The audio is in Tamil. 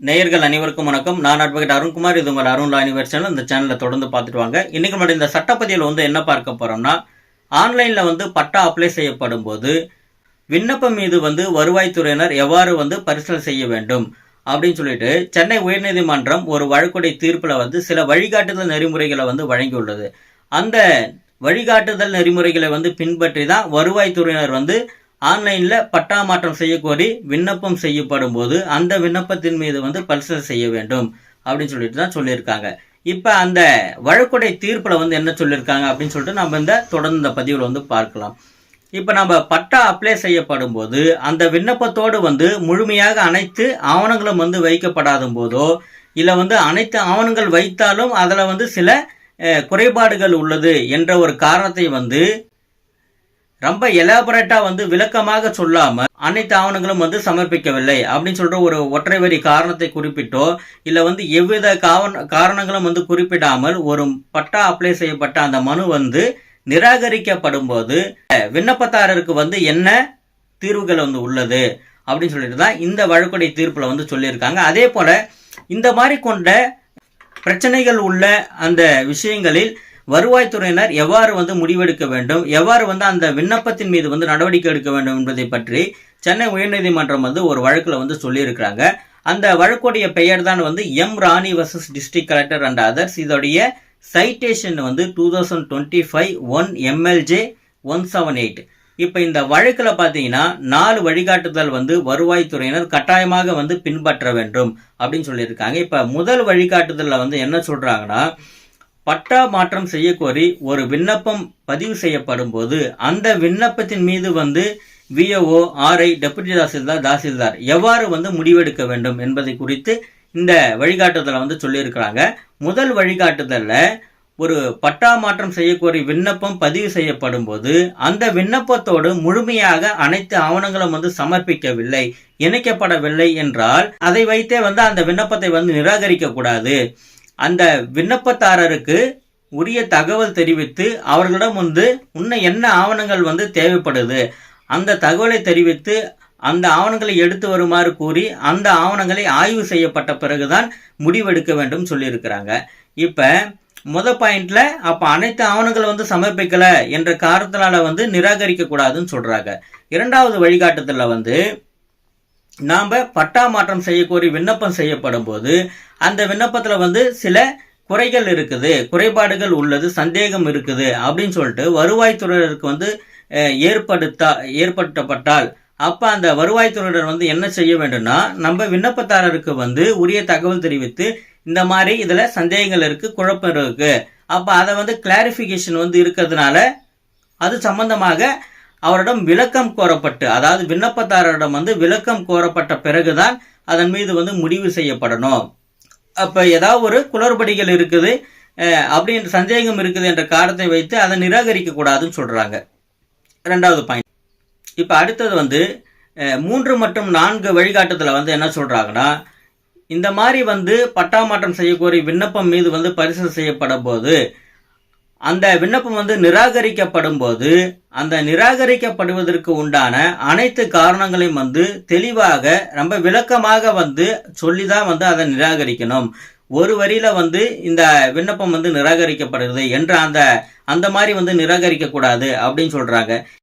நேயர்கள் அனைவருக்கும் வணக்கம். நான் அட்வொகேட் அருண்குமார். இது உங்கள் அருண் லானிவர் சேனல். இந்த சேனலை தொடர்ந்து பார்த்துட்டு வாங்க. இன்னைக்கு நம்ம இந்த சட்டப்பதியில் வந்து என்ன பார்க்க போகிறோம்னா ஆன்லைனில் வந்து பட்டா அப்ளை செய்யப்படும் போது விண்ணப்பம் மீது வந்து வருவாய்த்துறையினர் எவ்வாறு வந்து பரிசீலனை செய்ய வேண்டும் அப்படின்னு சொல்லிட்டு சென்னை உயர்நீதிமன்றம் ஒரு வழக்குடைய தீர்ப்பில் வந்து சில வழிகாட்டுதல் நெறிமுறைகளை வந்து வழங்கியுள்ளது. அந்த வழிகாட்டுதல் நெறிமுறைகளை வந்து பின்பற்றி தான் வருவாய்த்துறையினர் வந்து ஆன்லைனில் பட்டா மாற்றம் செய்யக்கோரி விண்ணப்பம் செய்யப்படும் போது அந்த விண்ணப்பத்தின் மீது வந்து பரிசீலனை செய்ய வேண்டும் அப்படின்னு சொல்லிட்டு தான் சொல்லியிருக்காங்க. இப்போ அந்த வழக்குடைய தீர்ப்பில் வந்து என்ன சொல்லியிருக்காங்க அப்படின்னு சொல்லிட்டு நம்ம இந்த தொடர்ந்து இந்த பதிவில் வந்து பார்க்கலாம். இப்போ நம்ம பட்டா அப்ளை செய்யப்படும் போது அந்த விண்ணப்பத்தோடு வந்து முழுமையாக அனைத்து ஆவணங்களும் வந்து வைக்கப்படாத போதோ இல்லை வந்து அனைத்து ஆவணங்கள் வைத்தாலும் அதில் வந்து சில குறைபாடுகள் உள்ளது என்ற ஒரு காரணத்தை வந்து ரொம்ப எலாபரேட்டா வந்து விளக்கமாக சொல்லாம அனைத்து ஆவணங்களும் வந்து சமர்ப்பிக்கவில்லை அப்படின்னு சொல்ற ஒரு ஒற்றை வரி காரணத்தை குறிப்பிட்டோ இல்ல வந்து எவ்வித காவண காரணங்களும் வந்து குறிப்பிடாமல் ஒரு பட்டா அப்ளை செய்யப்பட்ட அந்த மனு வந்து நிராகரிக்கப்படும் போது அஹ், விண்ணப்பதாரருக்கு வந்து என்ன தீர்வுகள் வந்து உள்ளது அப்படின்னு சொல்லிட்டு தான் இந்த வழக்குடைய தீர்ப்புல வந்து சொல்லியிருக்காங்க. அதே போல இந்த மாதிரி கொண்ட பிரச்சனைகள் உள்ள அந்த விஷயங்களில் வருவாய்த்துறையினர் எவ்வாறு வந்து முடிவெடுக்க வேண்டும் எவ்வாறு வந்து அந்த விண்ணப்பத்தின் மீது வந்து நடவடிக்கை எடுக்க வேண்டும் என்பதை பற்றி சென்னை உயர்நீதிமன்றம் வந்து ஒரு வழக்கில் வந்து சொல்லியிருக்கிறாங்க. அந்த வழக்குடைய பெயர் தான் வந்து M Rani versus district collector and others. இதோடைய சைட்டேஷன் வந்து two thousand twenty five one MLJ one seven eight இப்போ இந்த வழக்கில் பார்த்தீங்கன்னா நாலு வழிகாட்டுதல் வந்து வருவாய்த்துறையினர் கட்டாயமாக வந்து பின்பற்ற வேண்டும் அப்படின்னு சொல்லியிருக்காங்க. இப்போ முதல் வழிகாட்டுதலில் வந்து என்ன சொல்கிறாங்கன்னா பட்டா மாற்றம் செய்யக்கோரி ஒரு விண்ணப்பம் பதிவு செய்யப்படும் போது அந்த விண்ணப்பத்தின் மீது வந்து VAO RI deputy tahsildar tahsildar எவ்வாறு வந்து முடிவெடுக்க வேண்டும் என்பதை குறித்து இந்த வழிகாட்டுதலை வந்து சொல்லியிருக்கிறாங்க. முதல் வழிகாட்டுதலில் ஒரு பட்டா மாற்றம் செய்யக்கோரி விண்ணப்பம் பதிவு செய்யப்படும் போது அந்த விண்ணப்பத்தோடு முழுமையாக அனைத்து ஆவணங்களும் வந்து சமர்ப்பிக்கவில்லை இணைக்கப்படவில்லை என்றால் அதை வைத்தே வந்து அந்த விண்ணப்பத்தை வந்து நிராகரிக்க கூடாது அந்த விண்ணப்பதாரருக்கு உரிய தகவல் தெரிவித்து அவர்களிடம் வந்து இன்னும் என்ன ஆவணங்கள் வந்து தேவைப்படுது? அந்த தகவலை தெரிவித்து அந்த ஆவணங்களை எடுத்து வருமாறு கூறி அந்த ஆவணங்களை ஆய்வு செய்யப்பட்ட பிறகுதான் முடிவெடுக்க வேண்டும் சொல்லியிருக்கிறாங்க. இப்போ முத பாயிண்ட்ல அப்போ அனைத்து ஆவணங்களை வந்து சமர்ப்பிக்கலை என்ற காரணத்தினால வந்து நிராகரிக்க கூடாதுன்னு சொல்றாங்க. இரண்டாவது வழிகாட்டுதலில் வந்து நாம் பட்டா மாற்றம் செய்யக்கோரி விண்ணப்பம் செய்யப்படும் போது அந்த விண்ணப்பத்தில் வந்து சில குறைகள் இருக்குது குறைபாடுகள் உள்ளது சந்தேகம் இருக்குது அப்படின்னு சொல்லிட்டு வருவாய்த்துறையினருக்கு வந்து ஏற்படுத்தா ஏற்படுத்தப்பட்டால் அப்போ அந்த வருவாய்த்துறையினர் வந்து என்ன செய்ய வேண்டும்னா நம்ம விண்ணப்பதாரருக்கு வந்து உரிய தகவல் தெரிவித்து இந்த மாதிரி இதில் சந்தேகங்கள் இருக்குது குழப்பம் இருக்குது அப்போ அதை வந்து கிளாரிஃபிகேஷன் வந்து இருக்கிறதுனால அது சம்பந்தமாக அவரிடம் விளக்கம் கோரப்பட்டு அதாவது விண்ணப்பதாரரிடம் வந்து விளக்கம் கோரப்பட்ட பிறகுதான் அதன் மீது வந்து முடிவு செய்யப்படணும். அப்போ ஏதாவது ஒரு குளறுபடிகள் இருக்குது அப்படின்ற சந்தேகம் இருக்குது என்ற காரணத்தை வைத்து அதை நிராகரிக்க கூடாதுன்னு ரெண்டாவது பாயிண்ட். இப்போ அடுத்தது வந்து மூன்று மற்றும் நான்கு வழிகாட்டுதலில் வந்து என்ன சொல்கிறாங்கன்னா இந்த மாதிரி வந்து பட்டா மாற்றம் செய்யக்கோரி விண்ணப்பம் மீது வந்து பரிசு செய்யப்படும் போது அந்த விண்ணப்பம் வந்து நிராகரிக்கப்படும் போது அந்த நிராகரிக்கப்படுவதற்கு உண்டான அனைத்து காரணங்களையும் வந்து தெளிவாக ரொம்ப விளக்கமாக வந்து சொல்லிதான் வந்து அதை நிராகரிக்கணும். ஒரு வரியில வந்து இந்த விண்ணப்பம் வந்து நிராகரிக்கப்படுகிறது என்ற அந்த அந்த மாதிரி வந்து நிராகரிக்க கூடாது அப்படின்னு சொல்றாங்க.